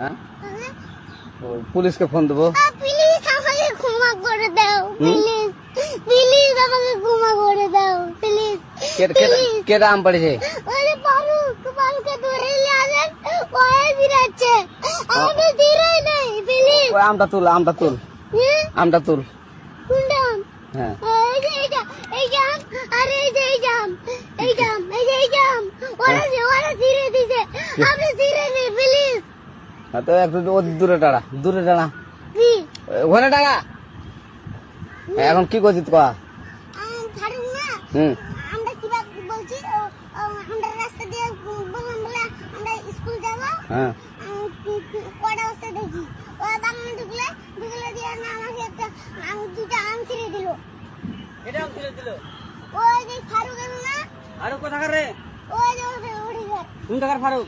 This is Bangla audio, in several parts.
হ্যাঁ ও, পুলিশকে ফোন দেবো প্লিজ আমাকে ক্ষমা করে দাও প্লিজ প্লিজ আমাকে ক্ষমা করে দাও প্লিজ কে- কে- কেটা আম পড়েছে আরে ফারুক ফারুককে ধরে নিয়ে আসেন ওই দিরাচ্ছে আমি দিরাই নাই প্লিজ ওই আমটা তুল আমটা তুল আমটা তুল কোনটা হ্যাঁ এই যে এই যে এই জাম আরে এই যে এই জাম এই জাম এই যে এই জাম ওরা যে ওরা ধীরে দিছে আপনি তো একটু ও দূরে দাঁড়া দূরে কি? ওখানে দাঁড়া এখন কি করছিস কয়া হুম। আমরা কি বলছি ও, ও, আমরা রাস্তা দিয়ে বললাম আমরা স্কুল যাব। হ্যাঁ। ফারুক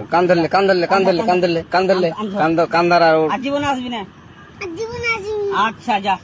আচ্ছা কান্দলে কান্দলে কান্দলে কান্দলে কান্দ কান্দার আর জীবন আসবি না? আচ্ছা যা।